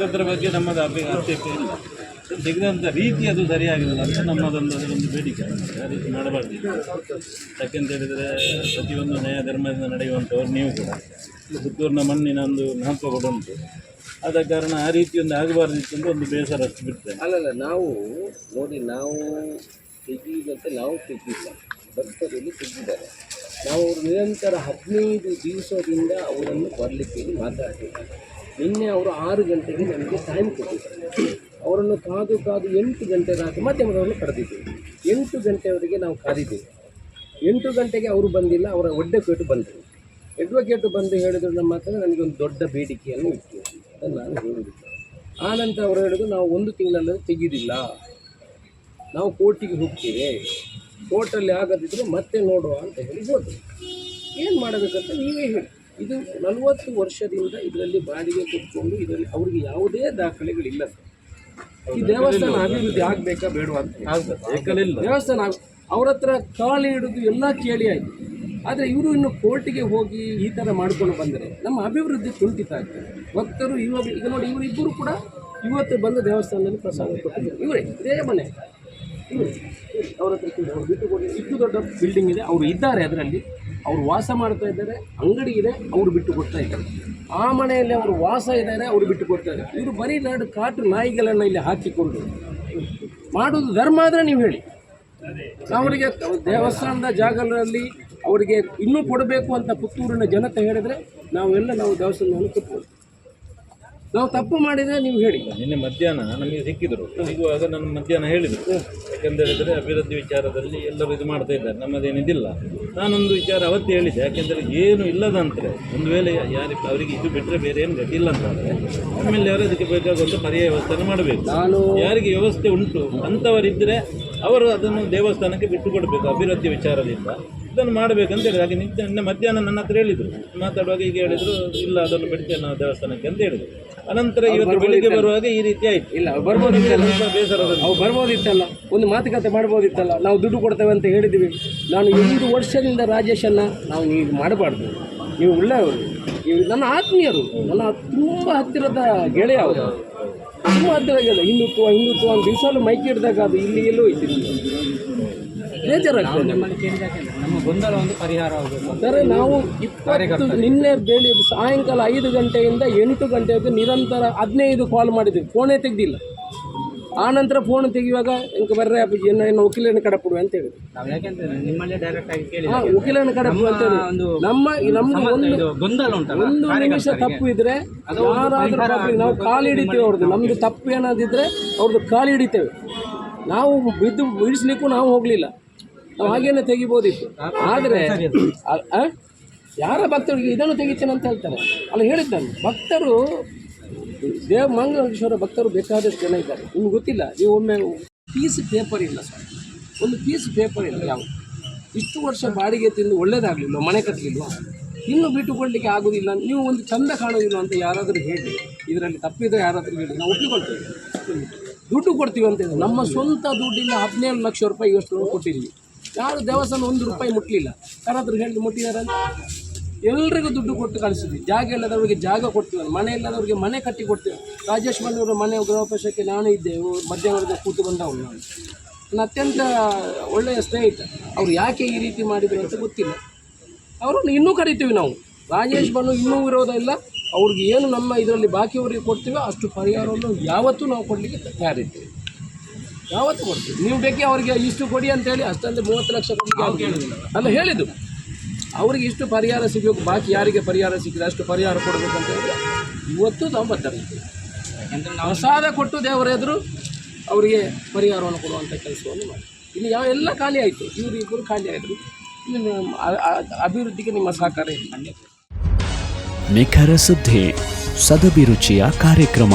ತೆಗೆದದ್ರ ಬಗ್ಗೆ ನಮ್ಮದು ಅಭಿ ಆಕ್ಷೇಪ ಇಲ್ಲ. ತೆಗೆದಂಥ ರೀತಿ ಅದು ಸರಿಯಾಗಿರಲ್ಲ ಅಂತ ನಮ್ಮದೊಂದು ಅದೊಂದು ಬೇಡಿಕೆ. ಆ ರೀತಿ ಮಾಡಬಾರ್ದು. ಯಾಕೆಂತ ಹೇಳಿದರೆ ಪ್ರತಿಯೊಂದು ನ್ಯಾಯ ಧರ್ಮದಿಂದ ನಡೆಯುವಂಥವ್ರು ನೀವು ಕೂಡ. ಪುತ್ತೂರಿನ ಮಣ್ಣಿನ ಒಂದು ಮಹತ್ವ ಕೂಡ ಉಂಟು. ಆದ ಕಾರಣ ಆ ರೀತಿಯೊಂದು ಆಗಬಾರ್ದಿತ್ತು ಅಂತ ಒಂದು ಬೇಸರ ಅಷ್ಟು ಬಿಡ್ತೇನೆ. ಅಲ್ಲಲ್ಲ, ನಾವು ನೋಡಿ, ನಾವು ತೆಗೀದಂತೆ ನಾವು ತೆಗಿಲ್ಲ ಭಕ್ತರಲ್ಲಿ ತೆಗೆದಿದ್ದಾರೆ. ನಾವು ನಿರಂತರ ಹದಿನೈದು ದಿವಸದಿಂದ ಅವರನ್ನು ಬರಲಿಕ್ಕೆ ಮಾತಾಡ್ತಿದ್ದಾರೆ. ನಿನ್ನೆ ಅವರು ಆರು ಗಂಟೆಗೆ ನಮಗೆ ಟೈಮ್ ಕೊಟ್ಟಿದ್ದರು ಅವರನ್ನು ಕಾದು ಕಾದು ಎಂಟು ಗಂಟೆ ರಾತ್ರಿ ಮತ್ತೆ ಅವರನ್ನು ಕರೆದಿದ್ದೇವೆ ಎಂಟು ಗಂಟೆವರೆಗೆ ನಾವು ಕಾದಿದ್ದೇವೆ. ಎಂಟು ಗಂಟೆಗೆ ಅವರು ಬಂದಿಲ್ಲ, ಅವರ ಒಡ್ಡೆಕೇಟು ಬಂದರು ಅಡ್ವೊಕೇಟು ಬಂದು ಹೇಳಿದ್ರು ನಮ್ಮ ಹತ್ರ, ನನಗೆ ಒಂದು ದೊಡ್ಡ ಬೇಡಿಕೆಯನ್ನು ಇತ್ತು ಅದನ್ನು ನಾನು ಹೇಳಿದ್ದೆ ಆನಂತರ ಅವರು ಹೇಳಿದ್ರು, ನಾವು ಒಂದು ತಿಂಗಳಲ್ಲಿ ತೆಗೆದಿಲ್ಲ. ನಾವು ಕೋರ್ಟಿಗೆ ಹೋಗ್ತೇವೆ. ಕೋರ್ಟಲ್ಲಿ ಆಗದಿದ್ದರೆ ಮತ್ತೆ ನೋಡುವ ಅಂತ ಹೇಳಿ ಹೋದರು. ಏನು ಮಾಡಬೇಕಂತ ನೀವೇ ಹೇಳಿ. ಇದು ನಲವತ್ತು ವರ್ಷದಿಂದ ಇದರಲ್ಲಿ ಬಾಡಿಗೆ ಕೊಟ್ಕೊಂಡು ಇದರಲ್ಲಿ ಅವರಿಗೆ ಯಾವುದೇ ದಾಖಲೆಗಳಿಲ್ಲ ಸರ್. ಈ ದೇವಸ್ಥಾನ ಅಭಿವೃದ್ಧಿ ಆಗಬೇಕಾ ಬೇಡ ಅಂತ. ದೇವಸ್ಥಾನ ಅವ್ರ ಹತ್ರ ಕಾಳಿ ಹಿಡಿದು ಎಲ್ಲ ಕೇಳಿ ಆಯಿತು. ಆದರೆ ಇವರು ಇನ್ನು ಕೋರ್ಟಿಗೆ ಹೋಗಿ ಈ ಥರ ಮಾಡ್ಕೊಂಡು ಬಂದರೆ ನಮ್ಮ ಅಭಿವೃದ್ಧಿ ಕುಂಠಿತ ಆಗ್ತದೆ. ಭಕ್ತರು ಇವಾಗ ಈಗ ನೋಡಿ ಇವರಿಬ್ಬರು ಕೂಡ ಇವತ್ತು ಬಂದು ದೇವಸ್ಥಾನದಲ್ಲಿ ಪ್ರಸಾದ ಕೊಟ್ಟಿದ್ದಾರೆ. ಇವರೇ ಇದೇ ಮನೆ. ಅವ್ರ ಹತ್ರ ಬಿಟ್ಟು ಕೊಡಿ ಇಷ್ಟು ದೊಡ್ಡ ಬಿಲ್ಡಿಂಗ್ ಇದೆ, ಅವರು ಇದ್ದಾರೆ ಅದರಲ್ಲಿ. ಅವರು ವಾಸ ಮಾಡ್ತಾ ಇದ್ದಾರೆ, ಅಂಗಡಿ ಇದೆ, ಅವರು ಬಿಟ್ಟು ಕೊಡ್ತಾ ಇದ್ದಾರೆ. ಆ ಮನೆಯಲ್ಲಿ ಅವರು ವಾಸ ಇದ್ದಾರೆ, ಅವರು ಬಿಟ್ಟು ಕೊಡ್ತಾರೆ ಇವರು ಬರೀ ನಾಡು ಕಾಟು ನಾಯಿಗಳನ್ನು ಇಲ್ಲಿ ಹಾಕಿಕೊಂಡು. ಮಾಡೋದು ಧರ್ಮ ಆದರೆ ನೀವು ಹೇಳಿ. ಅವರಿಗೆ ದೇವಸ್ಥಾನದ ಜಾಗಗಳಲ್ಲಿ ಅವರಿಗೆ ಇನ್ನೂ ಕೊಡಬೇಕು ಅಂತ ಪುತ್ತೂರಿನ ಜನತೆ ಹೇಳಿದರೆ ನಾವೆಲ್ಲ ನಾವು ದೇವಸ್ಥಾನವನ್ನು ಕೊಟ್ಬೋದು ನಾವು ತಪ್ಪು ಮಾಡಿದರೆ ನೀವು ಹೇಳಿ. ನಿನ್ನೆ ಮಧ್ಯಾಹ್ನ ನಮಗೆ ಸಿಕ್ಕಿದ್ರು. ಸಿಗುವಾಗ ನನ್ನ ಮಧ್ಯಾಹ್ನ ಹೇಳಿದರು. ಯಾಕಂತ ಹೇಳಿದರೆ ಅಭಿವೃದ್ಧಿ ವಿಚಾರದಲ್ಲಿ ಎಲ್ಲರೂ ಇದು ಮಾಡ್ತಾ ಇದ್ದಾರೆ. ನಮ್ಮದೇನಿದಿಲ್ಲ. ನಾನೊಂದು ವಿಚಾರ ಅವತ್ತು ಹೇಳಿದ್ದೆ. ಯಾಕೆಂದರೆ ಏನು ಇಲ್ಲದಂತೆ ಒಂದು ವೇಳೆ ಯಾರಿಗೆ ಅವರಿಗೆ ಇದು ಬಿಟ್ಟರೆ ಬೇರೆ ಏನು ಗತಿ ಇಲ್ಲ ಅಂತಾದರೆ ಆಮೇಲೆ ಅವರು ಅದಕ್ಕೆ ಬೇಕಾಗುವಂಥ ಪರ್ಯಾಯ ವ್ಯವಸ್ಥೆಯನ್ನು ಮಾಡಬೇಕು. ನಾನು ಯಾರಿಗೆ ವ್ಯವಸ್ಥೆ ಉಂಟು ಅಂಥವರಿದ್ದರೆ ಅವರು ಅದನ್ನು ದೇವಸ್ಥಾನಕ್ಕೆ ಬಿಟ್ಟು ಕೊಡಬೇಕು ಅಭಿವೃದ್ಧಿ ವಿಚಾರದಿಂದ. ಇದನ್ನು ಮಾಡಬೇಕಂತ ಹೇಳಿದ್ರು. ಹಾಗೆ ನಿಜ ನಿನ್ನೆ ಮಧ್ಯಾಹ್ನ ನನ್ನ ಹತ್ರ ಹೇಳಿದರು. ಮಾತಾಡುವಾಗ ಈಗ ಹೇಳಿದರು ಇಲ್ಲ ಅದನ್ನು ಬಿಡ್ತೇನೆ ನಾವು ದೇವಸ್ಥಾನಕ್ಕೆ ಅಂತ ಹೇಳಿದರು. ಅನಂತರ ಇವತ್ತು ಬೆಳಿಗ್ಗೆ ಬರುವಾಗ ಈ ರೀತಿ ಆಯಿತು. ಇಲ್ಲ ಬರ್ಬೋದಿತ್ತಲ್ಲ? ಬೇಸರ ನಾವು ಬರ್ಬೋದಿತ್ತಲ್ಲ? ಒಂದು ಮಾತುಕತೆ ಮಾಡ್ಬೋದಿತ್ತಲ್ಲ? ನಾವು ದುಡ್ಡು ಕೊಡ್ತೇವೆ ಅಂತ ಹೇಳಿದ್ವಿ ನಾನು ಒಂದು ವರ್ಷದಿಂದ ರಾಜೇಶನ್ನ ನಾವು ಈಗ ಮಾಡಬಾರ್ದು. ನೀವು ಒಳ್ಳೆಯವರು. ಇವರು ನನ್ನ ಆತ್ಮೀಯರು. ನನ್ನ ತುಂಬ ಹತ್ತಿರದ ಗೆಳೆಯ ಅವರು. ತುಂಬ ಹತ್ತಿರ ಗೆಳೆಯ. ಹಿಂದುತ್ವ ಹಿಂದುತ್ವ ಒಂದು ದಿವಸಲ್ಲೂ ಮೈಕ್ ಹಿಡಿದಾಗ ಅದು ಇಲ್ಲಿ ಎಲ್ಲೋ ಐತಿ ಬೇಜಾರಾಗ್ತದೆ ನಮ್ಮ ಗೊಂದಲ ಒಂದು ಪರಿಹಾರ ಆಗಬೇಕು ಸರ್ ನಾವು ಇಪ್ಪತ್ತು ನಿನ್ನೆ ಬೆಳಿ ಸಾಯಂಕಾಲ ಐದು ಗಂಟೆಯಿಂದ ಎಂಟು ಗಂಟೆವರೆಗೂ ನಿರಂತರ ಹದಿನೈದು ಕಾಲ್ ಮಾಡಿದ್ವಿ. ಫೋನೇ ತೆಗೆದಿಲ್ಲ. ಆನಂತರ ನಂತರ ಫೋನ್ ತೆಗೆಯುವಾಗ ಹಿಂಗೆ ಬರ್ರೆ ಅಪ್ಪಾಜಿ ಏನು ವಕೀಲನ ಕಡೆ ಕಡಪುಡು ಅಂತ ಹೇಳಿದ್ರು. ನಾವು ಯಾಕೆಂದ್ರೆ ನಿಮ್ಮಲ್ಲೇ ಡೈರೆಕ್ಟ್ ಆಗಿ ಕೇಳಿ ಹಾ ವಕೀಲನ ಕಡಪುಡು ಅಂತ ಒಂದು ನಮ್ಮ ನಮ್ಗೆ ಒಂದು ಗೊಂದಲ ಒಂದು ನಿಮಿಷ ತಪ್ಪು ಇದ್ರೆ ಯಾರಾದರೂ ನಾವು ಕಾಲು ಹಿಡಿತೇವೆ ಅವ್ರದ್ದು. ನಮ್ದು ತಪ್ಪು ಏನಾದಿದ್ರೆ ಅವ್ರದ್ದು ಕಾಲು ಹಿಡಿತೇವೆ. ನಾವು ಬಿದ್ದು ಬಿಡಿಸ್ಲಿಕ್ಕೂ ನಾವು ಹೋಗಲಿಲ್ಲ. ನಾವು ಹಾಗೇನೆ ತೆಗಿಬೋದಿತ್ತು. ಆದರೆ ಯಾರ ಭಕ್ತರಿಗೆ ಇದನ್ನು ತೆಗಿತೇನೆ ಅಂತ ಹೇಳ್ತಾರೆ? ಅಲ್ಲ ಹೇಳಿದ್ದು ನಾನು ಭಕ್ತರು ದೇವ ಮಂಗಳೇಶ್ವರ ಭಕ್ತರು ಬೇಕಾದಷ್ಟು ಜನ ಇದ್ದಾರೆ. ನಿಮ್ಗೆ ಗೊತ್ತಿಲ್ಲ? ನೀವು ಒಮ್ಮೆ ಪೀಸ್ ಪೇಪರ್ ಇಲ್ಲ ಸರ್ ಒಂದು ಪೀಸ್ ಪೇಪರ್ ಇಲ್ಲ ಯಾವ ಇಷ್ಟು ವರ್ಷ ಬಾಡಿಗೆ ತಿಂದು ಒಳ್ಳೇದಾಗಲಿಲ್ಲ ಮನೆ ಕಟ್ಟಲಿಲ್ಲ ಇನ್ನು ಬಿಟ್ಟುಕೊಡ್ಲಿಕ್ಕೆ ಆಗೋದಿಲ್ಲ. ನೀವು ಒಂದು ಚಂದ ಕಾಣೋದಿಲ್ಲ ಅಂತ ಯಾರಾದರೂ ಹೇಳಿ. ಇದರಲ್ಲಿ ತಪ್ಪಿದ್ರೆ ಯಾರಾದರೂ ಹೇಳಿ. ನಾವು ಒಪ್ಪಿಕೊಳ್ತೇವೆ. ದುಡ್ಡು ಕೊಡ್ತೀವಿ ಅಂತ ನಮ್ಮ ಸ್ವಂತ ದುಡ್ಡಿಂದ ಹದಿನೇಳು ಲಕ್ಷ ರೂಪಾಯಿ ಇವಷ್ಟು ಕೊಟ್ಟಿದ್ದೀವಿ. ಯಾರು ದೇವಸ್ಥಾನ ಒಂದು ರೂಪಾಯಿ ಮುಟ್ಟಲಿಲ್ಲ ಯಾರಾದರೂ ಹೇಳಿ ಮುಟ್ಟಿದ್ದಾರೆ ಅಂತ ಎಲ್ರಿಗೂ ದುಡ್ಡು ಕೊಟ್ಟು ಕಳಿಸಿದ್ವಿ. ಜಾಗ ಇಲ್ಲದವ್ರಿಗೆ ಜಾಗ ಕೊಡ್ತೀವಿ. ಮನೆ ಇಲ್ಲದವ್ರಿಗೆ ಮನೆ ಕಟ್ಟಿ ಕೊಡ್ತೀವಿ. ರಾಜೇಶ್ ಮನೆಯವರು ಮನೆ ಗೃಹಪ್ರವೇಶಕ್ಕೆ ನಾನು ಇದ್ದೆ. ಮಧ್ಯಾಹ್ನದ ಕೂತು ಬಂದವನು ನಾನು. ನನ್ನ ಅತ್ಯಂತ ಒಳ್ಳೆಯ ಸ್ನೇಹಿತ. ಅವ್ರು ಯಾಕೆ ಈ ರೀತಿ ಮಾಡಿದ್ರು ಅಂತ ಗೊತ್ತಿಲ್ಲ. ಅವರನ್ನು ಇನ್ನೂ ಕರಿತೀವಿ ನಾವು. ರಾಜೇಶ್ ಬನ್ನು ಇನ್ನೂ ವಿರೋಧ ಇಲ್ಲ. ಅವ್ರಿಗೆ ಏನು ನಮ್ಮ ಇದರಲ್ಲಿ ಬಾಕಿಯವರಿಗೆ ಕೊಡ್ತೀವಿ ಅಷ್ಟು ಪರಿಹಾರವನ್ನು ಯಾವತ್ತೂ ನಾವು ಕೊಡಲಿಕ್ಕೆ ತಯಾರಿದ್ದೀವಿ. ಯಾವತ್ತೂ ಕೊಡ್ತೀವಿ ನೀವು ಬೇಕೇ ಅವರಿಗೆ ಇಷ್ಟು ಕೊಡಿ ಅಂತೇಳಿ ಅಷ್ಟಂದ್ರೆ ಮೂವತ್ತು ಲಕ್ಷ ಕೊಡಿ ಅಲ್ಲ ಹೇಳಿದ್ದು. ಅವರಿಗೆ ಇಷ್ಟು ಪರಿಹಾರ ಸಿಗಬೇಕು ಬಾಕಿ ಯಾರಿಗೆ ಪರಿಹಾರ ಸಿಕ್ಕಿದೆ ಅಷ್ಟು ಪರಿಹಾರ ಕೊಡಬೇಕಂತ ಹೇಳಿದ್ರೆ ಇವತ್ತು ನಾವು ಬದ್ಧರಿದ್ದೀವಿ ಪ್ರಸಾದ ಕೊಟ್ಟು ದೇವರ ಎದುರು ಅವರಿಗೆ ಪರಿಹಾರವನ್ನು ಕೊಡುವಂಥ ಕೆಲಸವನ್ನು ಮಾಡಿ. ಇಲ್ಲಿ ಯಾವ ಎಲ್ಲ ಖಾಲಿ ಆಯಿತು. ಇವರು ಇಬ್ಬರು ಖಾಲಿ ಆಯಿತು ಇನ್ನು ಅಭಿವೃದ್ಧಿಗೆ ನಿಮ್ಮ ಸಹಕಾರ ಇದೆ ನಿಖರ ಸುದ್ದಿ ಸದಭಿರುಚಿಯ ಕಾರ್ಯಕ್ರಮ.